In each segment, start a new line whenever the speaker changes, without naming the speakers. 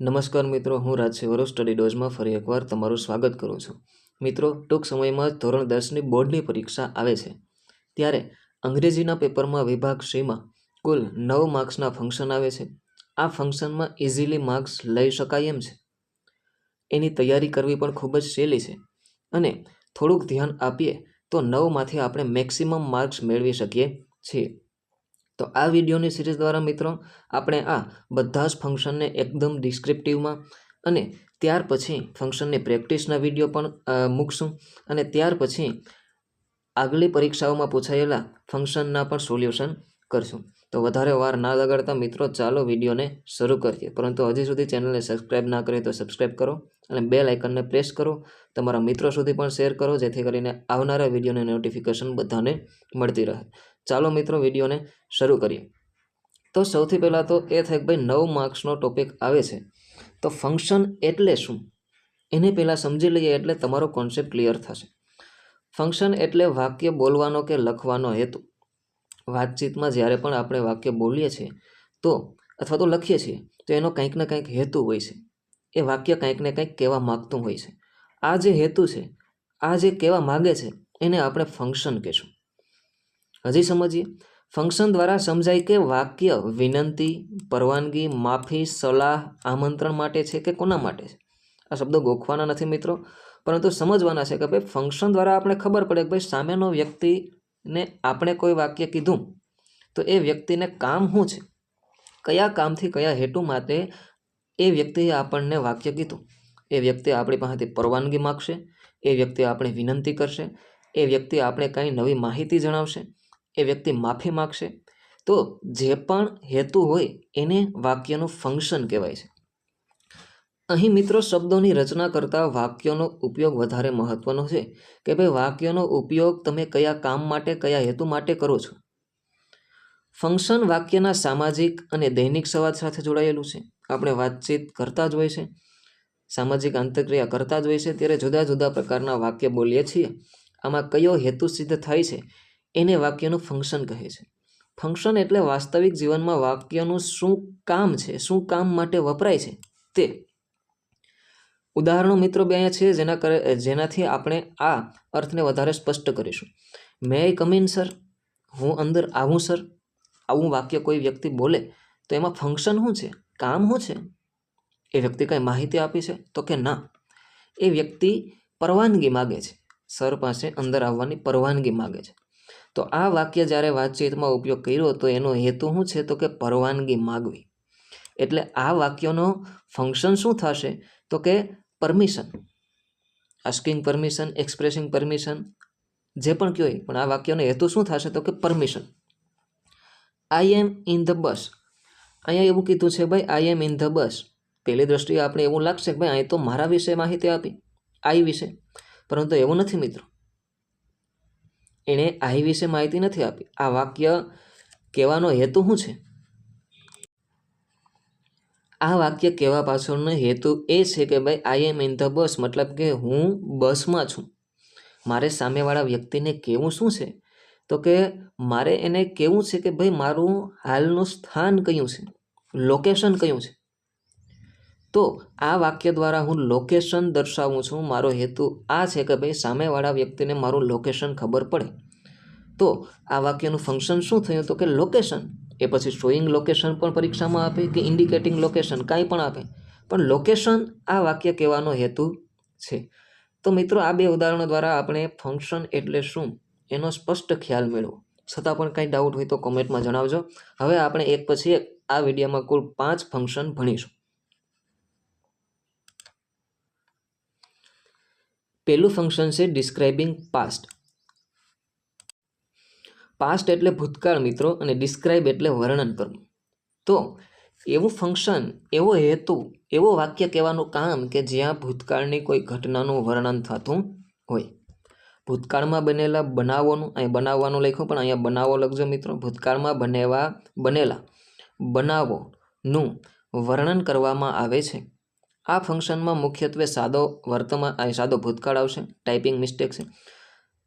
નમસ્કાર મિત્રો, હું રાજસેવરો સ્ટડી ડોઝમાં ફરી એકવાર તમારું સ્વાગત કરું છું. મિત્રો, ટૂંક સમયમાં ધોરણ દસની બોર્ડની પરીક્ષા આવે છે. ત્યારે અંગ્રેજીના પેપરમાં વિભાગ સીમાં કુલ નવ માર્ક્સના ફંક્શન આવે છે. આ ફંક્શનમાં ઇઝીલી માર્ક્સ લઈ શકાય એમ છે. એની તૈયારી કરવી પણ ખૂબ જ સહેલી છે. અને થોડુંક ધ્યાન આપીએ તો નવમાંથી આપણે મેક્સિમમ માર્ક્સ મેળવી શકીએ છીએ. તો આ વિડીયોની સિરીઝ દ્વારા મિત્રો આપણે આ બધા જ ફંક્શનને એકદમ ડિસ્ક્રિપ્ટિવમાં અને ત્યાર પછી ફંક્શનની પ્રેક્ટિસના વીડિયો પણ મૂકશું અને ત્યાર પછી આગલી પરીક્ષાઓમાં પૂછાયેલા ફંક્શનના પણ સોલ્યુશન કરશું. તો વધારે વાર ના લગાડતા મિત્રો, ચાલો વિડીયોને શરૂ કરીએ. પરંતુ હજી સુધી ચેનલને સબસ્ક્રાઇબ ના કરી તો સબસ્ક્રાઇબ કરો અને બે લાઇકનને પ્રેસ કરો. તમારા મિત્રો સુધી પણ શેર કરો, જેથી કરીને આવનારા વિડીયોની નોટિફિકેશન બધાને મળતી રહે. ચાલો મિત્રો વિડીયોને શરૂ કરીએ. તો સૌથી પહેલાં તો એ થાય કે ભાઈ નવ માર્ક્સનો ટોપિક આવે છે. તો ફંક્શન એટલે શું? એને પહેલાં સમજી લઈએ એટલે તમારો કોન્સેપ્ટ ક્લિયર થશે. ફંક્શન એટલે વાક્ય બોલવાનો કે લખવાનો હેતુ. વાતચીતમાં જ્યારે પણ આપણે વાક્ય બોલીએ છીએ, તો અથવા તો લખીએ છીએ, તો એનો કંઈક ને કંઈક હેતુ હોય છે. એ વાક્ય કંઈક ને કંઈક કહેવા માગતું હોય છે. આ જે હેતુ છે, આ જે કહેવા માગે છે, એને આપણે ફંક્શન કહેશું. હજી સમજીએ. ફંક્શન દ્વારા સમજાય કે વાક્ય વિનંતી, પરવાનગી, માફી, સલાહ, આમંત્રણ માટે છે કે કોના માટે છે? આ શબ્દો ગોખવાના નથી મિત્રો, પરંતુ સમજવાના છે કે ભાઈ ફંક્શન દ્વારા આપણે ખબર પડે કે ભાઈ સામેનો વ્યક્તિને આપણે કોઈ વાક્ય કીધું, તો એ વ્યક્તિને કામ શું છે? કયા કામથી કયા હેતુ માટે એ વ્યક્તિએ આપણને વાક્ય કીધું? એ વ્યક્તિ આપણી પાસેથી પરવાનગી માગશે, એ વ્યક્તિ આપણે વિનંતી કરશે, એ વ્યક્તિ આપણે કંઈ નવી માહિતી જણાવશે એ વ્યક્તિ માફી માગશે? તો જે પણ હેતુ હોય એને વાક્યનું ફંક્શન કહેવાય છે. અહીં મિત્રો શબ્દોની રચના કરતાં વાક્યોનો ઉપયોગ વધારે મહત્વનો છે કે ભાઈ વાક્યનો ઉપયોગ તમે કયા કામ માટે, કયા હેતુ માટે કરો છો? ફંક્શન વાક્યના સામાજિક અને દૈનિક સંવાદ સાથે જોડાયેલું છે. આપણે વાતચીત કરતા જ હોય છે, સામાજિક આંતરક્રિયા કરતા જ હોય છે, ત્યારે જુદા જુદા પ્રકારના વાક્ય બોલીએ છીએ. આમાં કયો હેતુ સિદ્ધ થાય છે એને વાક્યનું ફંક્શન કહે છે. ફંક્શન એટલે વાસ્તવિક જીવનમાં વાક્યનું શું કામ છે, શું કામ માટે વપરાય છે, તે. ઉદાહરણો મિત્રો બે અહીંયા છે, જેના કરે, જેનાથી આપણે આ અર્થને વધારે સ્પષ્ટ કરીશું. મે આઈ કમિન સર હું અંદર આવું સર આવું વાક્ય કોઈ વ્યક્તિ બોલે, તો એમાં ફંક્શન શું છે? કામ શું છે? એ વ્યક્તિ કાંઈ માહિતી આપી છે, તો કે ના. એ વ્યક્તિ પરવાનગી માગે છે. સર પાસે અંદર આવવાની પરવાનગી માગે છે. તો આ વાક્ય જ્યારે વાતચીતમાં ઉપયોગ કર્યો, તો એનો હેતુ શું છે? તો કે પરવાનગી માગવી. એટલે આ વાક્યનો ફંક્શન શું થશે? તો કે permission asking permission expressing permission જે પણ કહો પણ આ વાક્યનો હેતુ શું થશે? તો કે permission I am in the bus અહીંયા એવું કીધું છે ભાઈ આઈ એમ ઇન ધ બસ પહેલી દ્રષ્ટિએ આપણે એવું લાગશે કે ભાઈ, અહીં તો મારા વિશે માહિતી આપી. આઈ વિશે. પરંતુ એવું નથી, મિત્રો. એણે આઈ વિશે માહિતી નથી આપી. આ વાક્ય કહેવાનો હેતુ શું છે? આ વાક્ય કહેવા પાછળનો હેતુ એ છે કે ભાઈ આઈ એમ ઇન ધ બસ મતલબ કે હું બસમાં છું. મારે સામેવાળા વ્યક્તિને કહેવું શું છે? તો કે મારે એને કહેવું છે કે ભાઈ, મારું હાલનું સ્થાન કયું છે? લોકેશન કયું છે? તો આ વાક્ય દ્વારા હું લોકેશન દર્શાવું છું. મારો હેતુ આ છે કે ભાઈ સામેવાળા વ્યક્તિને મારું લોકેશન ખબર પડે. તો આ વાક્યનું ફંક્શન શું થયું તો કે લોકેશન એ પછી શોઈંગ લોકેશન પણ પરીક્ષામાં આપે કે ઇન્ડિકેટિંગ લોકેશન કાંઈ પણ આપે. પણ લોકેશન આ વાક્ય કહેવાનો હેતુ છે. તો મિત્રો આ બે ઉદાહરણો દ્વારા આપણે ફંક્શન એટલે શું એનો સ્પષ્ટ ખ્યાલ મેળવો. છતાં પણ કંઈ ડાઉટ હોય તો કોમેન્ટમાં જણાવજો. હવે આપણે એક પછી એક આ વિડીયોમાં કુલ પાંચ ફંક્શન ભણીશું. પહેલું ફંક્શન છે ડિસ્ક્રાઇબિંગ પાસ્ટ પાસ્ટ એટલે ભૂતકાળ મિત્રો અને ડિસ્ક્રાઇબ એટલે વર્ણન કરવું. તો એવું ફંક્શન એવો હેતુ, એવો વાક્ય કહેવાનું કામ કે જ્યાં ભૂતકાળની કોઈ ઘટનાનું વર્ણન થતું હોય. ભૂતકાળમાં બનેલા બનાવોનું અહીં બનાવવાનું લખ્યું પણ અહીંયા બનાવો લખજો મિત્રો. ભૂતકાળમાં બનેવા, બનેલા બનાવોનું વર્ણન કરવામાં આવે છે. આ ફંક્શનમાં મુખ્યત્વે સાદો વર્તમાન સાદો ભૂતકાળ આવશે, ટાઈપિંગ મિસ્ટેક છે.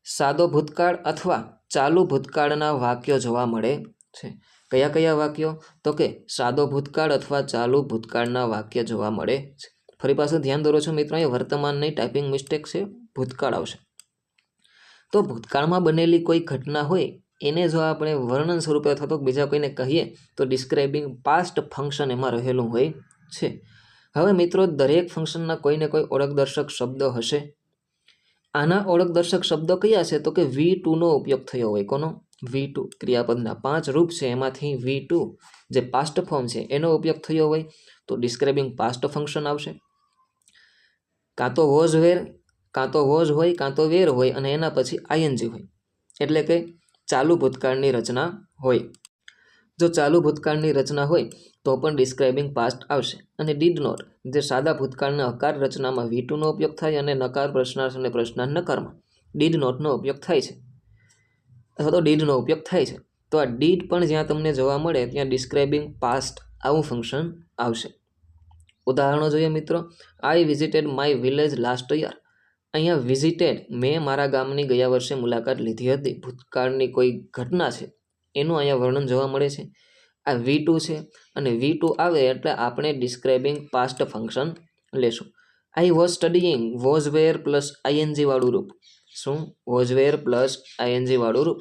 સાદો ભૂતકાળ અથવા ચાલુ ભૂતકાળના વાક્યો જોવા મળે છે. કયા કયા વાક્યો? તો કે સાદો ભૂતકાળ અથવા ચાલુ ભૂતકાળના વાક્ય જોવા મળે છે. ફરી પાછું ધ્યાન દોરો છો મિત્રો, એ વર્તમાનની ટાઈપિંગ મિસ્ટેક છે, ભૂતકાળ આવશે. તો ભૂતકાળમાં બનેલી કોઈ ઘટના હોય, એને જો આપણે વર્ણન સ્વરૂપે અથવા તો બીજા કોઈને કહીએ, તો ડિસ્ક્રાઇબિંગ પાસ્ટ ફંક્શન એમાં રહેલું હોય છે. હવે મિત્રો, દરેક ફંક્શનના કોઈને કોઈ ઓળખદર્શક શબ્દ હશે. આના ઓળખદર્શક શબ્દો કયા છે? તો કે વી ટુનો ઉપયોગ થયો હોય. કોનો? વી ટુ ક્રિયાપદના પાંચ રૂપ છે. એમાંથી વી ટુ જે પાસ્ટ ફોર્મ છે, એનો ઉપયોગ થયો હોય. તો ડિસ્ક્રાઇબિંગ પાસ્ટ ફંક્શન આવશે. કાં તો વોઝ વેર કાં તો વોઝ હોય, કાં તો વેર હોય, અને એના પછી આઈએનજી હોય. એટલે કે ચાલુ ભૂતકાળની રચના હોય. જો ચાલુ ભૂતકાળની રચના હોય તો પણ ડિસ્ક્રાઇબિંગ પાસ્ટ આવશે. અને ડીડ નોટ જે સાદા ભૂતકાળના હકાર રચનામાં વી ટુનો ઉપયોગ થાય અને નકાર પ્રશ્નાર્થ અને પ્રશ્નાર્થ નકારમાં ડીડ નોટનો ઉપયોગ થાય છે. અથવા તો ડીડનો ઉપયોગ થાય છે. તો આ ડીડ પણ જ્યાં તમને જોવા મળે, ત્યાં ડિસ્ક્રાઇબિંગ પાસ્ટ આવું ફંક્શન આવશે. ઉદાહરણો જોઈએ મિત્રો. I visited my village last year અહીંયા વિઝિટેડ મેં મારા ગામની ગયા વર્ષે મુલાકાત લીધી હતી. ભૂતકાળની કોઈ ઘટના છે? એનું અહીંયા વર્ણન જોવા મળે છે. આ વી ટુ છે. અને વી ટુ આવે એટલે આપણે ડિસ્ક્રાઇબિંગ પાસ્ટ ફંક્શન લેશું. I was studying was were plus I N G વાળું રૂપ. શું? વોઝ વેર પ્લસ આઈએનજી વાળું રૂપ.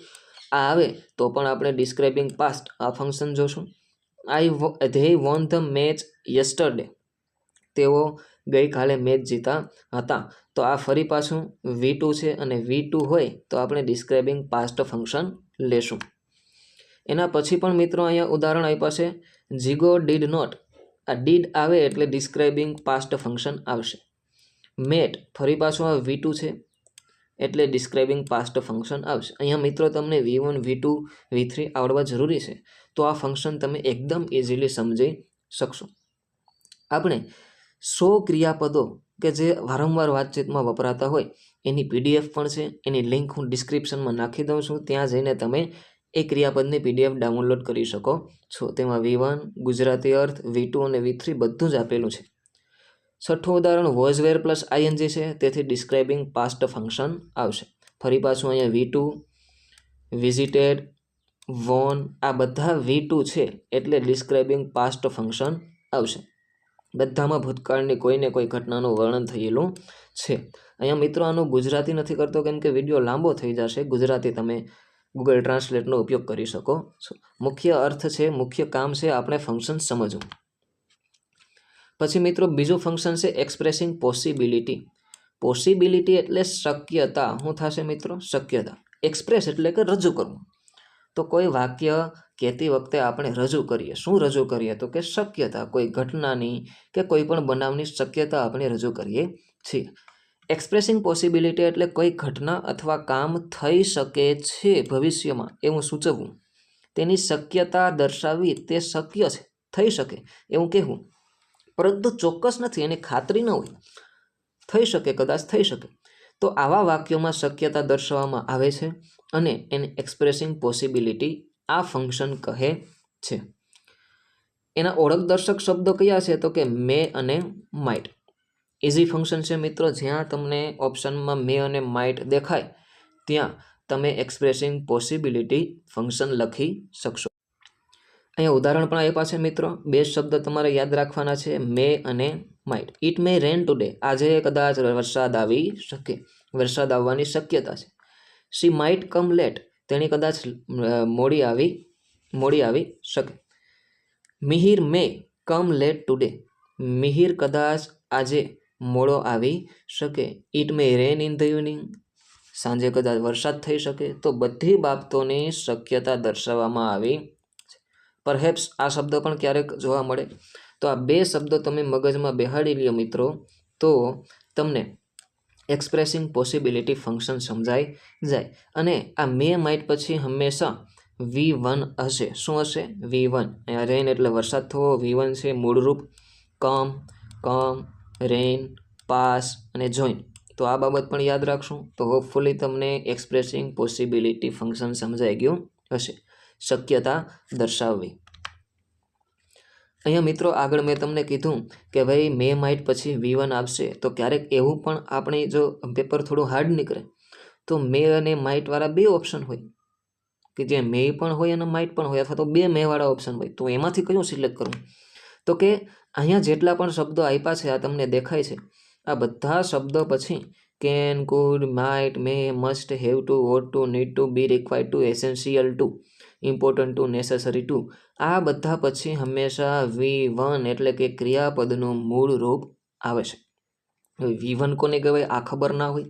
આ આવે તો પણ આપણે ડિસ્ક્રાઇબિંગ પાસ્ટ આ ફંક્શન જોશું. I they won the match yesterday તેઓ ગઈકાલે મેચ જીતા હતા. તો આ ફરી પાછું વી ટુ છે અને વી ટુ હોય તો આપણે ડિસ્ક્રાઇબિંગ પાસ્ટ ફંક્શન લેશું. એના પછી પણ મિત્રો અહીંયા ઉદાહરણ આપ્યા છે. જીગો ડીડ નોટ. આ ડીડ આવે એટલે ડિસ્ક્રાઇબિંગ પાસ્ટ ફંક્શન આવશે. મેટ ફરી પાછું આ વી ટુ છે એટલે ડિસ્ક્રાઇબિંગ પાસ્ટ ફંક્શન આવશે. અહીંયા મિત્રો તમને V one, V two, V three આવડવા જરૂરી છે. તો આ ફંક્શન તમે એકદમ ઇઝીલી સમજી શકશો. આપણે સો ક્રિયાપદો કે જે વારંવાર વાતચીતમાં વપરાતા હોય, એની પીડીએફ પણ છે. એની લિંક હું ડિસ્ક્રિપ્શનમાં નાખી દઉં છું. ત્યાં જઈને તમે એ ક્રિયાપદની પીડીએફ ડાઉનલોડ કરી શકો છો. તેમાં વી વન, ગુજરાતી અર્થ, વી ટુ અને વી થ્રી બધું જ આપેલું છે. છઠ્ઠું ઉદાહરણ વોઝ વેર પ્લસ આઈએનજી છે. તેથી ડિસ્ક્રાઇબિંગ પાસ્ટ ફંક્શન આવશે. ફરી પાછું અહીંયા વી ટુ, વિઝિટેડ, વોન, આ બધા વી ટુ છે એટલે ડિસ્ક્રાઇબિંગ પાસ્ટ ફંક્શન આવશે. બધામાં ભૂતકાળની કોઈને કોઈ ઘટનાનું વર્ણન થયેલું છે. અહીંયા મિત્રો, આનું ગુજરાતી નથી કરતો કેમ કે વીડિયો લાંબો થઈ જશે. ગુજરાતી તમે ગૂગલ ટ્રાન્સલેટનો ઉપયોગ કરી શકો. છો મુખ્ય અર્થ છે, મુખ્ય કામ છે આપણે ફંક્શન સમજવું. પછી મિત્રો, બીજું ફંક્શન છે એક્સપ્રેસિંગ પોસિબિલિટી પોસિબિલિટી એટલે શક્યતા. શું થશે મિત્રો? શક્યતા. એક્સપ્રેસ એટલે કે રજૂ કરવું. તો કોઈ વાક્ય કહેતી વખતે આપણે રજૂ કરીએ. શું રજૂ કરીએ? તો કે શક્યતા. કોઈ ઘટનાની કે કોઈ પણ બનાવની શક્યતા આપણે રજૂ કરીએ છીએ. એક્સપ્રેસિંગ પોસિબિલિટી એટલે કોઈ ઘટના અથવા કામ થઈ શકે છે ભવિષ્યમાં એવું સૂચવવું. તેની શક્યતા દર્શાવવી તે શક્ય છે, થઈ શકે એવું કહેવું. પરંતુ ચોક્કસ નથી, એની ખાતરી ન હોય. થઈ શકે, કદાચ થઈ શકે. તો આવા વાક્યોમાં શક્યતા દર્શાવવામાં આવે છે અને એને એક્સપ્રેસિંગ પોસિબિલિટી આ ફંક્શન કહે છે. એના ઓળખદર્શક શબ્દો કયા છે? તો કે મે અને માઇટ ઇઝી ફંક્શન છે મિત્રો, જ્યાં તમને ઓપ્શનમાં મે અને માઇટ દેખાય, ત્યાં તમે એક્સપ્રેસિંગ પોસિબિલિટી ફંક્શન લખી શકશો. અહીંયા ઉદાહરણ પણ આપ્યા છે મિત્રો, બે શબ્દ તમારે યાદ રાખવાના છે મે અને might it may rain today આજે કદાચ વરસાદ આવી શકે, વરસાદ આવવાની શક્યતા છે. સી માઇટ કમ લેટ તેણી કદાચ મોડી આવી મોડી આવી શકે. Mihir may come late today Mihir કદાચ આજે મોડો આવી શકે. It may rain in the evening સાંજે કદાચ વરસાદ થઈ શકે તો બધી બાબતોની શક્યતા દર્શાવવામાં આવી પરહેપ્સ આ શબ્દ પણ ક્યારેક જોવા મળે. તો આ બે શબ્દો તમે મગજમાં બેહાડી લ્યો મિત્રો. તો તમને એક્સપ્રેસિંગ પોસિબિલિટી ફંક્શન સમજાઈ જાય. અને આ મે માઇટ પછી હંમેશા વી વન હશે. શું હશે? વી વન રેન એટલે વરસાદ થવો વી વન છે મૂળરૂપ. કમ કમ રેન પાસ અને જોઈન. તો આ બાબત પણ યાદ રાખશું તો હોપફુલી તમને એક્સપ્રેસિંગ પોસિબિલિટી ફંક્શન સમજાઈ ગયું હશે. શક્યતા દર્શાવવી. અહીંયા મિત્રો આગળ મેં તમને કીધું કે ભાઈ મે માઇટ પછી વી વન આપશે. તો ક્યારેક એવું પણ આપણે જો પેપર થોડું હાર્ડ નીકળે, તો મે અને માઇટવાળા બે ઓપ્શન હોય. કે જે મે પણ હોય અને માઇટ પણ હોય અથવા તો બે મેવાળા ઓપ્શન હોય. તો એમાંથી કયું સિલેક્ટ કરવું? તો કે અહીંયા જેટલા પણ શબ્દો આપ્યા છે, આ તમને દેખાય છે. આ બધા શબ્દો પછી can could might may must have to ought to need to be require to essential to important to necessary to આ બધા પછી હંમેશા વી વન એટલે કે ક્રિયાપદનું મૂળ રૂપ આવે છે. વી વન કોને કહેવાય? આ ખબર ના હોય.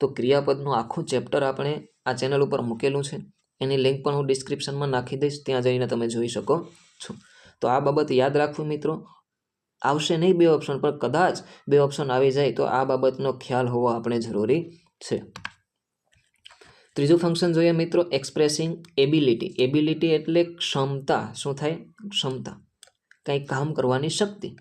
તો ક્રિયાપદનું આખું ચેપ્ટર આપણે આ ચેનલ ઉપર મૂકેલું છે. એની લિંક પણ હું ડિસ્ક્રિપ્શનમાં નાખી દઈશ, ત્યાં જઈને તમે જોઈ શકો છો. તો આ બાબત યાદ રાખવું મિત્રો. આવશે નહીં બે ઓપ્શન પણ કદાચ બે ઓપ્શન આવી જાય તો આ બાબતનો ખ્યાલ હોવો આપણે જરૂરી છે. ત્રીજું ફંક્શન જોઈએ મિત્રો એક્સપ્રેસિંગ એબિલિટી એબિલિટી એટલે ક્ષમતા. શું થાય? ક્ષમતા. કંઈક કામ કરવાની શક્તિ.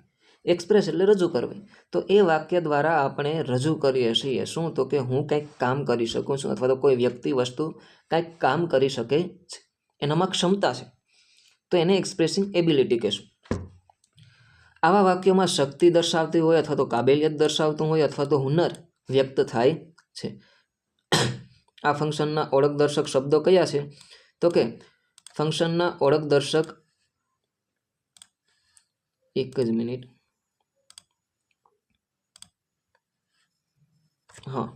એક્સપ્રેસ એટલે રજૂ કરવી. તો એ વાક્ય દ્વારા આપણે રજૂ કરીએ છીએ. શું? તો કે હું કંઈક કામ કરી શકું છું અથવા તો કોઈ વ્યક્તિ વસ્તુ કંઈક કામ કરી શકે છે. એનામાં ક્ષમતા છે. તો એને એક્સપ્રેસિંગ એબિલિટી કહેશું. આવા વાક્યોમાં શક્તિ દર્શાવતી હોય અથવા તો કાબેલિયત દર્શાવતું હોય અથવા તો હુનર વ્યક્ત થાય છે. આ ફંક્શનના ઓળખ દર્શક શબ્દો કયા છે? તો કે ફંક્શનના ઓળખ દર્શક એક જ મિનિટ. હા.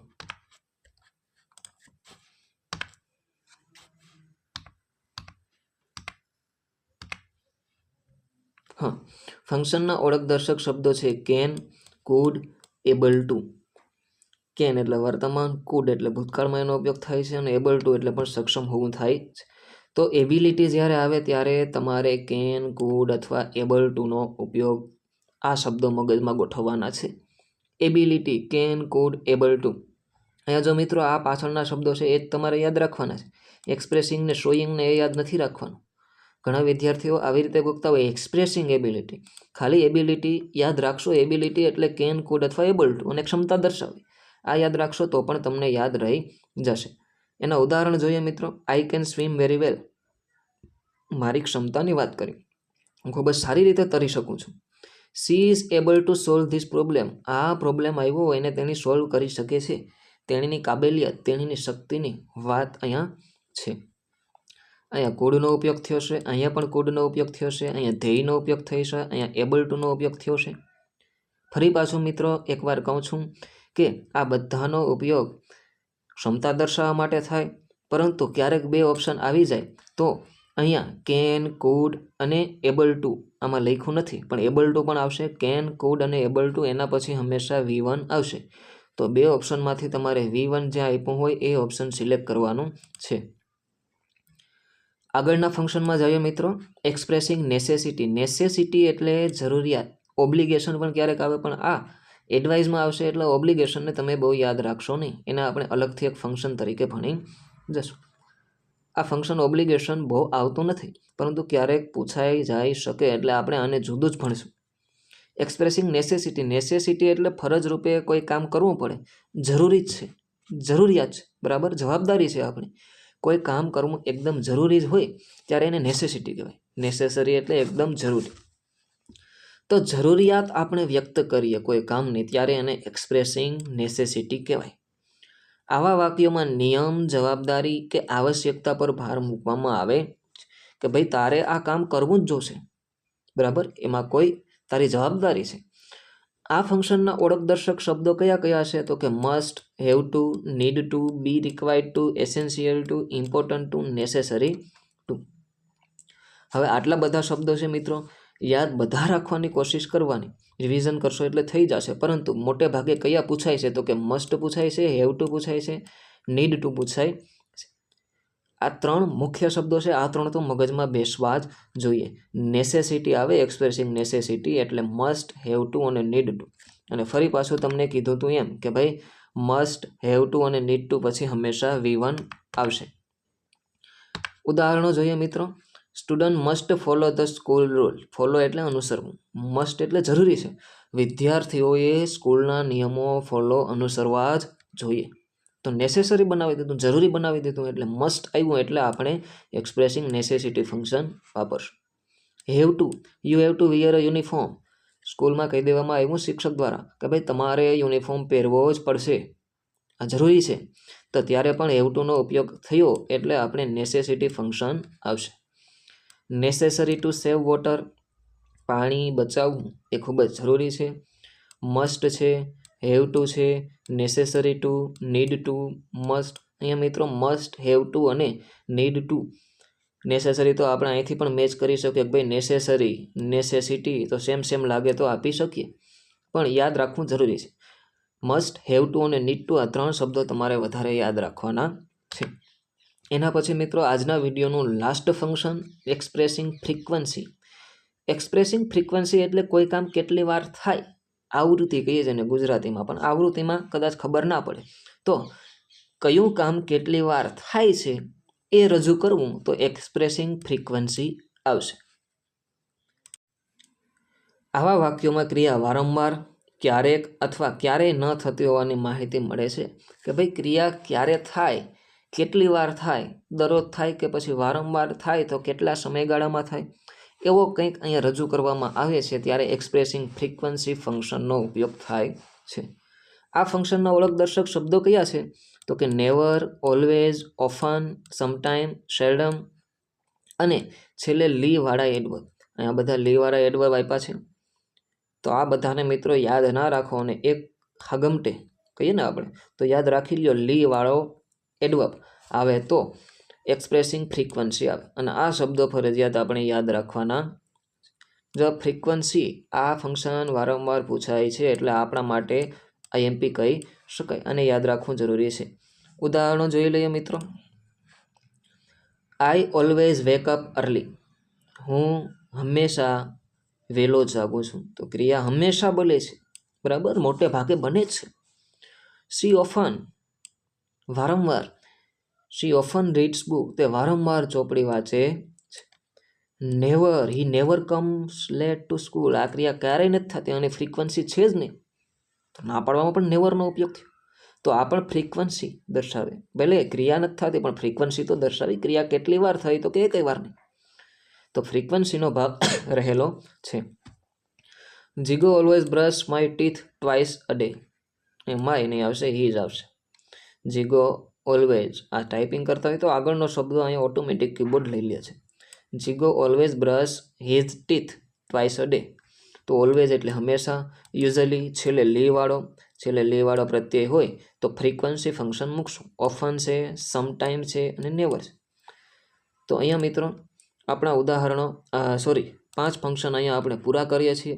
હા. ફંક્શનના ઓળખદર્શક શબ્દો છે can, could, able to. Can એટલે વર્તમાન, કુડ એટલે ભૂતકાળમાં એનો ઉપયોગ થાય છે અને એબલ ટુ એટલે પણ સક્ષમ હોવું થાય છે. તો એબિલિટી જ્યારે આવે ત્યારે તમારે કેન, કુડ અથવા એબલ ટુનો ઉપયોગ આ શબ્દો મગજમાં ગોઠવવાના છે. Ability, can, could, able to. અહીંયા જો મિત્રો આ પાછળના શબ્દો છે એ જ તમારે યાદ રાખવાના છે. એક્સપ્રેસિંગ ને શોઈંગને એ યાદ નથી રાખવાનું. ઘણા વિદ્યાર્થીઓ આવી રીતે ગોખતા હોય. એક્સપ્રેસિંગ એબિલિટી ખાલી એબિલિટી યાદ રાખશો. એબિલિટી એટલે કેન કુડ અથવા એબલ ટુ અને ક્ષમતા દર્શાવવી. આ યાદ રાખશો તો પણ તમને યાદ રહી જશે. એના ઉદાહરણ જોઈએ મિત્રો. I can swim very well મારી ક્ષમતાની વાત કરી. હું ખૂબ જ સારી રીતે તરી શકું છું. She is able to solve this problem આ પ્રોબ્લેમ આવ્યો હોય એને તેની સોલ્વ કરી શકે છે. તેણીની કાબેલિયત, તેણીની શક્તિની વાત અહીંયા છે. અહીંયા કોડનો ઉપયોગ થયો છે, અહીંયા પણ કોડનો ઉપયોગ થયો છે, અહીંયા ધ્યેયનો ઉપયોગ થયો છે, અહીંયા એબલ ટુનો ઉપયોગ થયો છે. ફરી પાછું મિત્રો એકવાર કહું છું કે આ બધાનો ઉપયોગ ક્ષમતા દર્શાવવા માટે થાય, પરંતુ ક્યારેક બે ઓપ્શન આવી જાય, તો અહીંયા કેન, કોડ અને એબલ ટુ આમાં લખ્યું નથી, પણ એબલ ટુ પણ આવશે, કેન, કુડ અને એબલ ટુ એના પછી હંમેશા વી વન આવશે. તો બે ઓપ્શનમાંથી તમારે વી વન જ્યાં આપ્યું હોય એ ઓપ્શન સિલેક્ટ કરવાનું છે. આગળના ફંક્શનમાં જઈએ મિત્રો. એક્સપ્રેસિંગ નેસેસિટી નેસેસિટી એટલે જરૂરિયાત. ઓબ્લિગેશન પણ ક્યારેક આવે, પણ આ એડવાઇઝમાં આવશે એટલે ઓબ્લિગેશનને તમે બહુ યાદ રાખશો નહીં. એના આપણે અલગથી એક ફંક્શન તરીકે ભણી જશું. આ ફંક્શન ઓબ્લિગેશન બહુ આવતું નથી, પરંતુ ક્યારેક પૂછાઈ જઈ શકે એટલે આપણે આને જુદું જ ભણીશું. એક્સપ્રેસિંગ નેસેસિટી નેસેસિટી એટલે ફરજરૂપે કોઈ કામ કરવું પડે. જરૂરી જ છે. જરૂરિયાત છે. બરાબર? જવાબદારી છે આપણી. કોઈ કામ કરવું એકદમ જરૂરી જ હોય, ત્યારે એને નેસેસિટી કહેવાય. નેસેસરી એટલે એકદમ જરૂરી. તો જરૂરિયાત આપણે વ્યક્ત કરીએ કોઈ કામની, ત્યારે એને એક્સપ્રેસિંગ નેસેસિટી કહેવાય. આવા વાક્યોમાં નિયમ, જવાબદારી કે આવશ્યકતા પર ભાર મૂકવામાં આવે કે ભાઈ તારે આ કામ કરવું જ જોશે. બરાબર? એમાં કોઈ તારી જવાબદારી છે. આ ફંક્શનના ઓળખ દર્શક શબ્દો કયા કયા છે તો કે must have to need to be required to essential to important to necessary to હવે આટલા બધા શબ્દો છે મિત્રો યાદ બધા રાખવાની કોશિશ કરવાની. રિવિઝન કરશો એટલે થઈ જશે. પરંતુ મોટે ભાગે કયા પૂછાય છે? તો કે મસ્ટ પૂછાય છે હેવ ટુ પૂછાય છે નીડ ટુ પૂછાય. આ ત્રણ મુખ્ય શબ્દો છે. આ ત્રણ તો મગજમાં બેસવા જ જોઈએ. નેસેસિટી આવે એક્સપ્રેસિંગ નેસેસિટી એટલે મસ્ટ હેવ ટુ અને નીડ ટુ અને ફરી પાછું તમને કીધું હતું એમ કે ભાઈ મસ્ટ હેવ ટુ અને નીડ ટુ પછી હંમેશા વી વન આવશે. ઉદાહરણો જોઈએ મિત્રો. Student must follow the school rule follow એટલે અનુસરવું. મસ્ટ એટલે જરૂરી છે. વિદ્યાર્થીઓએ સ્કૂલના નિયમો ફોલો અનુસરવા જ જોઈએ. તો નેસેસરી બનાવી દીધું, જરૂરી બનાવી દીધું એટલે મસ્ટ આવ્યું એટલે આપણે expressing necessity function વાપરશું. Have to you have to wear a uniform સ્કૂલમાં કહી દેવામાં આવ્યું શિક્ષક દ્વારા કે ભાઈ, તમારે યુનિફોર્મ પહેરવો જ પડશે. આ જરૂરી છે. તો ત્યારે પણ હેવ ટુનો ઉપયોગ થયો એટલે આપણે નેસેસિટી ફંક્શન આવશે. નેસેસરી ટુ સેવ વોટર પાણી બચાવવું એ ખૂબ જ જરૂરી છે. મસ્ટ છે હેવ ટુ છે necessary to need to must અહીંયા મિત્રો મસ્ટ હેવ ટુ અને નીડ ટુ નેસેસરી તો આપણે અહીંથી પણ મેચ કરી શકીએ કે ભાઈ નેસેસરી નેસેસિટી તો સેમ સેમ લાગે તો આપી શકીએ. પણ યાદ રાખવું જરૂરી છે. મસ્ટ હેવ ટુ અને નીડ ટુ આ ત્રણ શબ્દો તમારે વધારે યાદ રાખવાના છે. એના પછી મિત્રો આજના વિડીયોનું last function expressing frequency expressing frequency એટલે કોઈ કામ કેટલી વાર થાય, આવૃત્તિ કહીએ છીએ ને ગુજરાતીમાં, પણ આવૃત્તિમાં કદાચ ખબર ના પડે. તો કયું કામ કેટલી વાર થાય છે એ રજૂ કરવું તો એક્સપ્રેસિંગ ફ્રીક્વન્સી આવશે. આવા વાક્યોમાં ક્રિયા વારંવાર, ક્યારેક અથવા ક્યારેય ન થતી હોવાની માહિતી મળે છે કે ભાઈ ક્રિયા ક્યારે થાય, કેટલી વાર થાય, દરરોજ થાય કે પછી વારંવાર થાય તો કેટલા સમયગાળામાં થાય, એવો કંઈક અહીંયા રજૂ કરવામાં આવે છે ત્યારે એક્સપ્રેસિંગ ફ્રીક્વન્સી ફંક્શનનો ઉપયોગ થાય છે. આ ફંક્શનના ઓળખદર્શક શબ્દો કયા છે? તો કે never, always, often, sometime seldom અને છેલ્લે લીવાળા એડવર્બ. અહીંયા બધા લીવાળા એડવર્બ આપ્યા છે. તો આ બધાને મિત્રો યાદ ના રાખો અને એક હગમટે કહીએ ને આપણે, તો યાદ રાખી લ્યો, લીવાળો એડવર્બ આવે તો એક્સપ્રેસિંગ ફ્રીક્વન્સી આવે. અને આ શબ્દો ફરજિયાત આપણે યાદ રાખવાના જો. ફ્રીક્વન્સી આ ફંક્શન વારંવાર પૂછાય છે એટલે આપણા માટે આઈએમપી કહી શકાય અને યાદ રાખવું જરૂરી છે. ઉદાહરણો જોઈ લઈએ મિત્રો. I always wake up early હું હંમેશા વહેલો જાગું છું. તો ક્રિયા હંમેશા બને છે. બરાબર? મોટે ભાગે બને છે. સી ઓફન વારંવાર શી ઓફન રીડ્સ બુક તે વારંવાર ચોપડી વાંચે never he never comes late to school આ ક્રિયા ક્યારેય નથી થતી અને ફ્રીક્વન્સી છે જ નહીં. તો ના પાડવામાં પણ નેવરનો ઉપયોગ થયો. તો આ પણ ફ્રીક્વન્સી દર્શાવે. ભલે ક્રિયા નથી થતી, પણ ફ્રીક્વન્સી તો દર્શાવી. ક્રિયા કેટલી વાર થઈ તો કે કઈ વાર નહીં. તો ફ્રીક્વન્સીનો ભાગ રહેલો છે. Jigo always brush my teeth twice a day A my નહીં આવશે હી જ આવશે. જીગો ઓલવેઝ આ ટાઈપિંગ કરતા હોય તો આગળનો શબ્દ અહીંયા ઓટોમેટિક કીબોર્ડ લઈ લે છે. Jigo always brush his teeth twice a day તો ઓલવેઝ એટલે હંમેશા યુઝલી છેલ્લે લી વાળો, છેલ્લે લી વાળો પ્રત્યય હોય તો ફ્રીક્વન્સી ફંક્શન મૂકશું. ઓફન છે સમટાઈમ છે અને નેવર છે. તો અહીંયા મિત્રો આપણા ઉદાહરણો સોરી પાંચ ફંક્શન અહીંયા આપણે પૂરા કરીએ છીએ.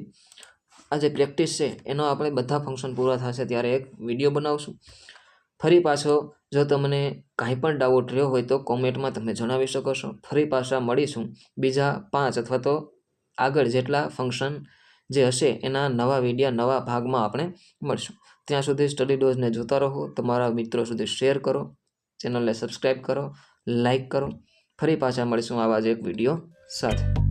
આ જે પ્રેક્ટિસ છે એનો આપણે બધા ફંક્શન પૂરા થશે ત્યારે એક વીડિયો બનાવશું. ફરી પાછો જો તમને કાંઈ પણ ડાઉટ રહ્યો હોય તો કોમેન્ટમાં તમે જણાવી શકો છો. ફરી પાછા મળીશું બીજા પાંચ અથવા તો આગળ જેટલા ફંક્શન જે હશે એના નવા વિડીયા નવા ભાગમાં આપણે મળશું. ત્યાં સુધી સ્ટડી ડોઝને જોતા રહો, તમારા મિત્રો સુધી શેર કરો ચેનલને સબસ્ક્રાઈબ કરો લાઈક કરો. ફરી પાછા મળીશું આવા જ એક વીડિયો સાથે.